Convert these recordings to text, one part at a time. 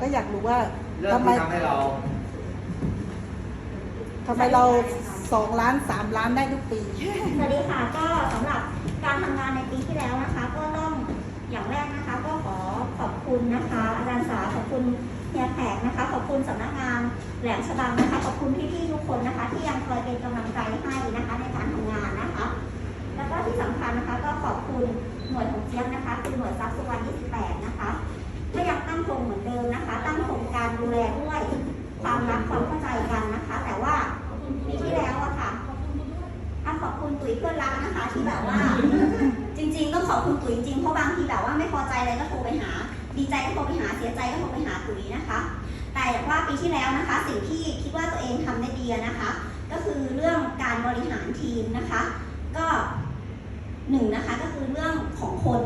ก็อยากรู้ว่าเรื่องทำไมที่ทำให้เรา ทำไมเราสองล้านสามล้านได้ทุกปี สวัสดีค่ะก็สำหรับการทำงานในปีที่แล้วนะคะ ก็ต้องอย่างแรกนะคะ ก็ขอขอบคุณนะคะ อาจารย์สาขอบคุณเฮียแขกนะคะ ขอบคุณสำนักงานแหลมฉบังนะคะ ขอบคุณพี่ๆทุกคนนะคะ ที่ยังคอยเป็นกำลังใจให้นะคะ ในการทำงานนะคะ แล้วก็ที่สำคัญนะคะ ก็ขอบคุณหน่วยของเจี๊ยบนะคะคือหน่วยทรัพย์สุวรรณ28 การดูแลด้วยความรักความเข้าใจกันนะคะ แต่ว่าปีที่แล้วอะค่ะอะขอบคุณตุ๋ยเพื่อนรักนะคะ ที่แบบว่า จริง ๆ ต้องขอบคุณตุ๋ยจริงเพราะบางทีแบบว่าไม่พอใจอะไรก็โทรไปหา ดีใจก็โทรไปหาเสียใจก็โทรไปหาตุ๋ยนะคะ แต่ว่าปีที่แล้วนะคะ สิ่งที่คิดว่าตัวเองทำได้ดีนะคะ ก็คือเรื่องการบริหารทีมนะคะ ก็หนึ่งนะคะก็คือเรื่องของคน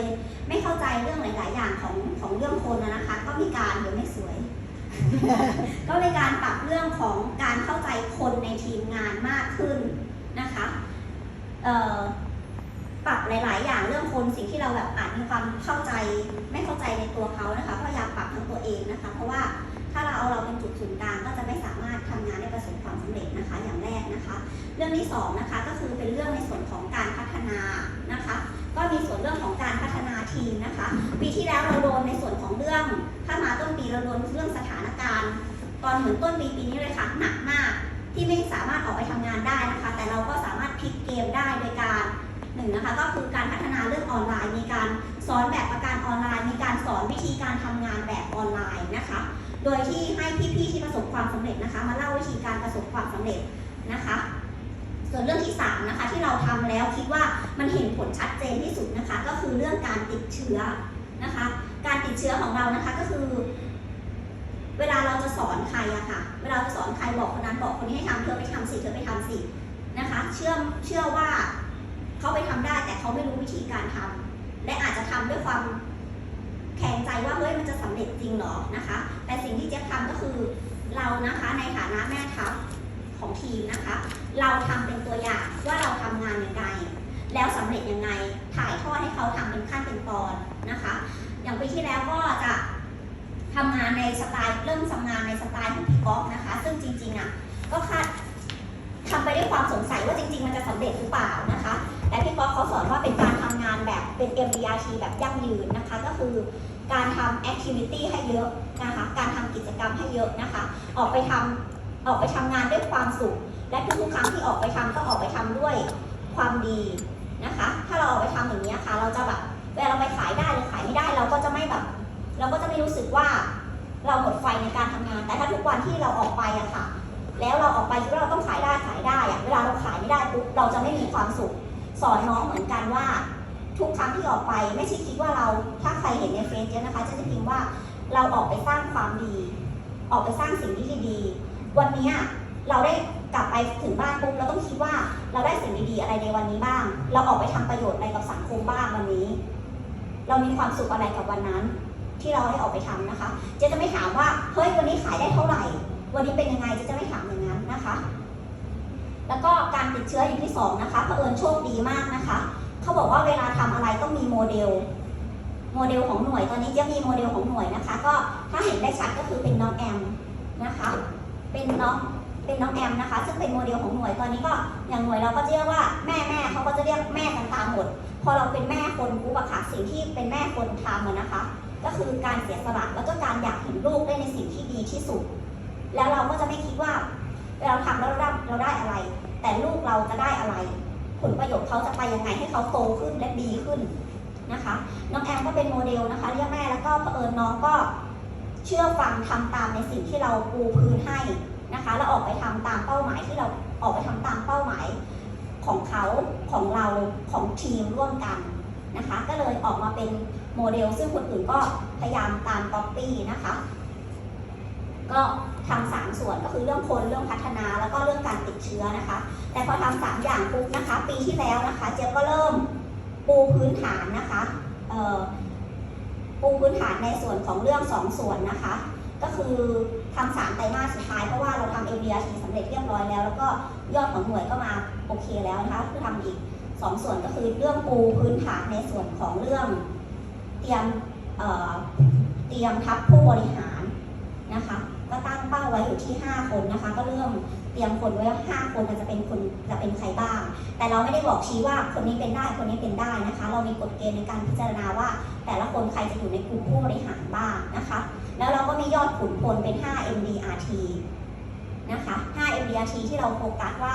ยไม่เข้าใจเรื่องหลาย ๆ อย่างของของเรื่องคนนะคะ ก็มีการเดี๋ยวไม่สวย ก็มีการปรับเรื่องของการเข้าใจคนในทีมงานมากขึ้นนะคะปรับหลาย ๆ อย่างเรื่องคนสิ่งที่เราแบบอาจมีความเข้าใจ ไม่เข้าใจในตัวเขานะคะพยายามปรับทั้งตัวเองนะคะ เพราะว่าถ้าเราเอาเราเป็นจุดศูนย์กลางก็จะไม่สามารถทำงานได้ประสบความสำเร็จนะคะ อย่างแรกนะคะ เรื่องที่สองนะคะก็คือเป็นเรื่องในส่วนของการพั ปีที่แล้วเราโดนในส่วนของเรื่อง ถ้ามาต้นปีเราโดนเรื่องสถานการณ์ ตอนเหมือนต้นปีปีนี้เลยค่ะหนักมาก ที่ไม่สามารถออกไปทำงานได้นะคะ แต่เราก็สามารถพลิกเกมได้โดยการหนึ่งนะคะก็คือการพัฒนาเรื่องออนไลน์ มีการสอนแบบประกันออนไลน์ มีการสอนวิธีการทำงานแบบออนไลน์นะคะ โดยที่ให้พี่ๆที่ประสบความสำเร็จนะคะ มาเล่าวิธีการประสบความสำเร็จนะคะ ส่วนเรื่องที่3นะคะที่เราทำแล้วคิดว่ามันเห็นผลชัดเจนที่สุดนะคะ ก็คือเรื่องการติดเชื้อนะคะ การติดเชื้อของเรานะคะก็คือ เวลาเราจะสอนใครอะค่ะ เวลาจะสอนใครบอกคนนั้นบอกคนนี้ให้ทำเธอไปทำสิเธอไปทำสินะคะ เชื่อเชื่อว่าเขาไปทำได้แต่เขาไม่รู้วิธีการทำและอาจจะทำด้วยความแข็งใจว่าเฮ้ยมันจะสำเร็จจริงหรอนะคะ แต่สิ่งที่เจ๊ทำก็คือเรานะคะในฐานะแม่ทัพของทีมนะคะ เราทำเป็นตัวอย่างว่าเราทำงานยังไง แล้วสำเร็จยังไง ถ่ายทอดให้เขาทำเป็นขั้นเป็นตอนนะคะ อย่างปีที่แล้วก็จะทำงานในสไตล์เริ่มทำงานในสไตล์ของพี่ก๊อฟนะคะ ซึ่งจริงๆอะก็คาดทำไปด้วยความสงสัยว่าจริง ๆ มันจะสำเร็จหรือเปล่านะคะ แต่พี่ก๊อฟเขาสอนว่าเป็นการทำงานแบบเป็น MDRT แบบยั่งยืนนะคะ ก็คือการทำ activity ให้เยอะนะคะ การทำกิจกรรมให้เยอะนะคะ ออกไปทำออกไปทำงานด้วยความสุข และทุกๆครั้งที่ออกไปทำก็ออกไปทำด้วยความดีนะคะ ถ้าเราออกไปทำอย่างนี้ค่ะ เราจะแบบเวลาเราไปขายได้หรือขายไม่ได้เราก็จะไม่แบบ เราก็จะไม่รู้สึกว่าเราหมดไฟในการทำงาน แต่ถ้าทุกวันที่เราออกไปอะค่ะ แล้วเราออกไปคิดว่าเราต้องขายได้ขายได้อะเวลาเราขายไม่ได้ปุ๊บเราจะไม่มีความสุข สอนน้องเหมือนกันว่า ทุกครั้งที่ออกไปไม่ใช่คิดว่าเราถ้าใครเห็นในเฟซเยอะนะคะ จะจะพิมพ์ว่าเราออกไปสร้างความดี ออกไปสร้างสิ่งที่ดีๆวันนี้ เราได้กลับไปถึงบ้านปุ๊บเราต้องคิดว่าเราได้สิ่งดีๆอะไรในวันนี้บ้าง เราออกไปทำประโยชน์อะไรกับสังคมบ้างวันนี้ เรามีความสุขอะไรกับวันนั้น ที่เราได้ออกไปทำนะคะ เจ๊จะไม่ถามว่าเฮ้ยวันนี้ขายได้เท่าไหร่ วันนี้เป็นยังไงเจ๊จะไม่ถามอย่างนั้นนะคะ แล้วก็การติดเชื้ออย่างที่สองนะคะเผอิญโชคดีมากนะคะเขาบอกว่าเวลาทำอะไรต้องมีโมเดลโมเดลของหน่วยตอนนี้เจะมีโมเดลของหน่วยนะคะ ก็ถ้าเห็นได้ชัดก็คือเป็นน้องแอมนะคะ เป็นน้อง เป็นน้องแอมนะคะ ซึ่งเป็นโมเดลของหน่วยตอนนี้ก็อย่างหน่วยเราก็จะเรียกว่าแม่แม่เขาก็จะเรียกแม่กันตามหมด พอเราเป็นแม่คนปุ๊บอะค่ะสิ่งที่เป็นแม่คนทำนะคะ ก็คือการเสียสละแล้วก็การอยากเห็นลูกได้ในสิ่งที่ดีที่สุด แล้วเราก็จะไม่คิดว่าเราทำแล้วเราได้เราได้อะไร แต่ลูกเราจะได้อะไร ผลประโยชน์เขาจะไปยังไงให้เขาโตขึ้นและดีขึ้นนะคะ น้องแอมก็เป็นโมเดลนะคะเรียกแม่แล้วก็เผอิญน้องก็เชื่อฟังทำตามในสิ่งที่เราปูพื้นให้ นะคะแล้วออกไปทำตามเป้าหมายที่เราออกไปทำตามเป้าหมายของเขาของเราของทีมร่วมกันนะคะ ก็เลยออกมาเป็นโมเดล ซึ่งคนอื่นก็พยายามตามก๊อปปี้นะคะ ก็ทำสามส่วนก็คือเรื่องคนเรื่องพัฒนาแล้วก็เรื่องการติดเชื้อนะคะ แต่พอทำสามอย่างปุ๊บนะคะ ปีที่แล้วนะคะ เจ๊ก็เริ่มปูพื้นฐานนะคะปูพื้นฐานในส่วนของเรื่องสองส่วนนะคะ ก็คือทำสามไตรมาสสุดท้ายเพราะว่าเราทำ ABRT สำเร็จเรียบร้อยแล้ว แล้วก็ยอดของหน่วยก็มาโอเคแล้วนะคะคือทำอีกสองส่วนก็คือเรื่องปูพื้นฐานในส่วนของเรื่องเตรียมเตรียมทัพผู้บริหารนะคะก็ตั้งเป้าไว้อยู่ที่ 5 คนนะคะ ก็เริ่มเตรียมคนไว้ว่า5คนจะเป็นคนจะเป็นใครบ้าง แต่เราไม่ได้บอกชี้ว่าคนนี้เป็นได้คนนี้เป็นได้นะคะ เรามีกฎเกณฑ์ในการพิจารณาว่า แต่ละคนใครจะอยู่ในกลุ่มผู้บริหารบ้างนะคะ ยอดขุนพลเป็น 5 MDRT นะคะ 5 MDRT ที่เราโฟกัสว่า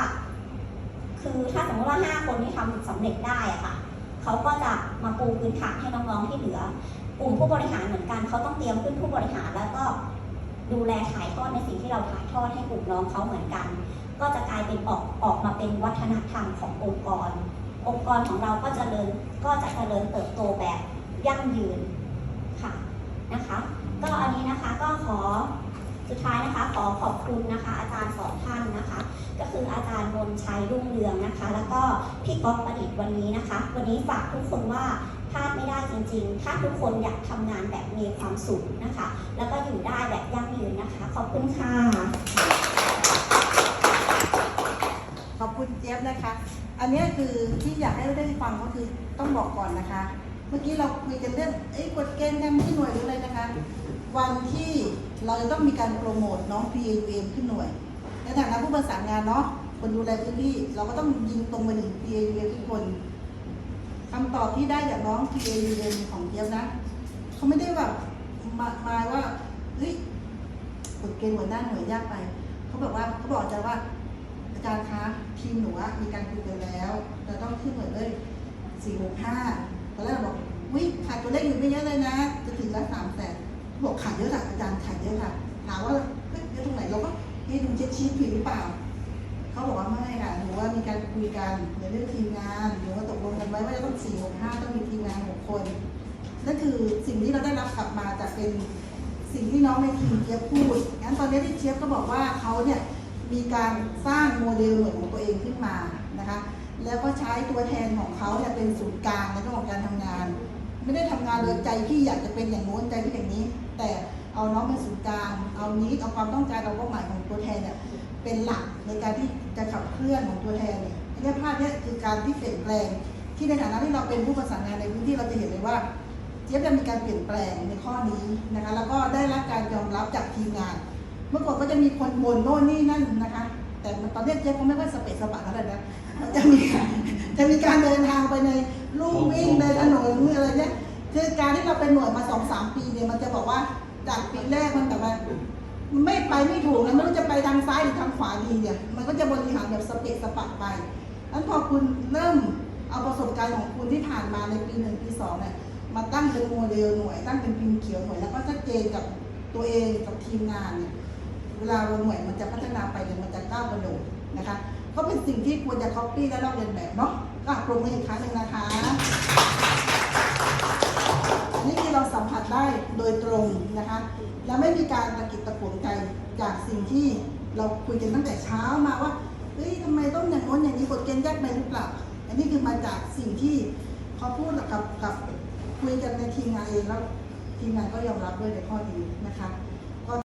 คือถ้าสมมติว่า 5 คนนี้ทำสำเร็จได้อะค่ะ เขาก็จะมาปูพื้นฐานให้น้องๆที่เหลือ กลุ่มผู้บริหารเหมือนกัน เขาต้องเตรียมขึ้นผู้บริหารแล้วก็ดูแลถ่ายทอดในสิ่งที่เราถ่ายทอดให้กลุ่มน้องเขาเหมือนกัน ก็จะกลายเป็นออกออกมาเป็นวัฒนธรรมขององค์กร องค์กรของเราก็จะเริญก็จะเจริญเติบโตแบบยั่งยืนค่ะนะคะ ก็อันนี้นะคะก็ขอสุดท้ายนะคะขอขอบคุณนะคะ อาจารย์สองท่านนะคะ ก็คืออาจารย์มนชัยรุ่งเรืองนะคะ แล้วก็พี่ก๊อฟประดิษฐ์วันนี้นะคะ วันนี้ฝากทุกคนว่าพลาดไม่ได้จริงๆ ถ้าทุกคนอยากทำงานแบบมีความสุขนะคะ แล้วก็อยู่ได้แบบยั่งยืนนะคะ ขอบคุณค่ะ ขอบคุณเจี๊ยบนะคะ อันนี้คือที่อยากให้ได้ฟังก็คือต้องบอกก่อนนะคะ เมื่อกี้เราคุยกันเรื่องไอ้ยกฎเกณฑ์กันที่หน่วยหรืออะไรนะคะ วันที่เราจะต้องมีการโปรโมทน้อง PAVM ขึ้นหน่วย ในฐานะผู้ประสานงานเนาะคนดูแลพื้นที่ เราก็ต้องยิงตรงไปถึง PAVM ทุกคนคำตอบที่ได้จากน้อง PAVM ของเจี๊ยบนะเขาไม่ได้แบบมามาว่าเฮ้ยกฎเกณฑ์หัวหน้าหน่วยยากไปเขาบอกว่าเขาบอกอาจารย์ว่าอาจารย์คะทีมหนูมีการคุยกันแล้วจะต้องขึ้นหน่วยเลยสี่หกห้าตอนแรกเราบอกวิขาดตัวเลขอยู่ไม่เยอะเลยนะ จะถึงละสามแสน บอกขาดเยอะค่ะอาจารย์ขาดเยอะค่ะถามว่าเฮ้ยเยอะตรงไหนเราก็เฮ้ยดูเช็คชีพผิดหรือเปล่าเขาบอกว่าไม่ค่ะหนูว่ามีการคุยกันในเรื่องทีมงานหนูว่าตกลงกันไว้ว่าจะต้องสี่หกห้าต้องมีทีมงานหกคนนั่นคือสิ่งที่เราได้รับกลับมาจากเป็นสิ่งที่น้องในทีมเจี๊ยบพูดงั้นตอนนี้ที่เจี๊ยบก็บอกว่าเขาเนี่ยมีการสร้างโมเดลหน่วยของตัวเองขึ้นมานะคะ แล้วก็ใช้ตัวแทนของเขาเนี่ยเป็นศูนย์กลางในเรื่องของการทำงาน ไม่ได้ทำงานโดยใจพี่อยากจะเป็นอย่างโน้นใจพี่อย่างนี้ แต่เอาน้องเป็นศูนย์กลางเอานี้เอาความต้องการเอาเป้าหมายของตัวแทนเนี่ยเป็นหลักในการที่จะขับเคลื่อนของตัวแทนเนี่ยอันนี้ภาพเนี้คือการที่เปลี่ยนแปลง ที่ในฐานะที่เราเป็นผู้ประสานงานในพื้นที่เราจะเห็นเลยว่าเจี๊ยบจะมีการเปลี่ยนแปลงในข้อนี้นะคะแล้วก็ได้รับการยอมรับจากทีมงาน เมื่อก่อนก็จะมีคนบ่นโน่นนี่นั่นนะคะ แต่ตอนนี้เจี๊ยบก็ไม่ค่อยสเปซสปะแล้วนะจะมีจะมีการเดินทางไปในลู่วิ่งในถนนอะไรเนี่ย คือการที่เราเป็นหน่วยมาสองสามปีเนี่ยมันจะบอกว่าจากปีแรกมันแบบว่าไม่ไปไม่ถูกนะไม่รู้จะไปทางซ้ายหรือทางขวาดีเนี่ย มันก็จะบริหารแบบสเปซสปะไปนั้นพอคุณเริ่มเอาประสบการณ์ของคุณที่ผ่านมาในปีหนึ่งปีสองเนี่ยมาตั้งเป็นโมเดลหน่วย ตั้งเป็นพิมพ์เขียวหน่วยแล้วก็ชัดเจนกับตัวเองกับทีมงานเนี่ยเวลาหน่วยมันจะพัฒนาไปเนี่ยมันจะก้าวกระโดดนะคะก็เป็นสิ่งที่ควรจะ copy และลอกเลียนแบบเนาะก็ปรุงมาอีกครั้งหนึ่งนะคะอันนี่คือเราสัมผัส ได้โดยตรงนะคะ และไม่มีการตะกิดตะขวงใจจากสิ่งที่เราคุยกันตั้งแต่เช้ามาว่าเฮ้ยทำไมต้องอย่างโน้นอย่างนี้กฎเกณฑ์แยกไปหรือเปล่า อันนี้คือมาจากสิ่งที่เขาพูดกับกับคุยกันในทีมงานเองแล้วทีมงานก็ยอมรับด้วยในข้อนี้นะคะ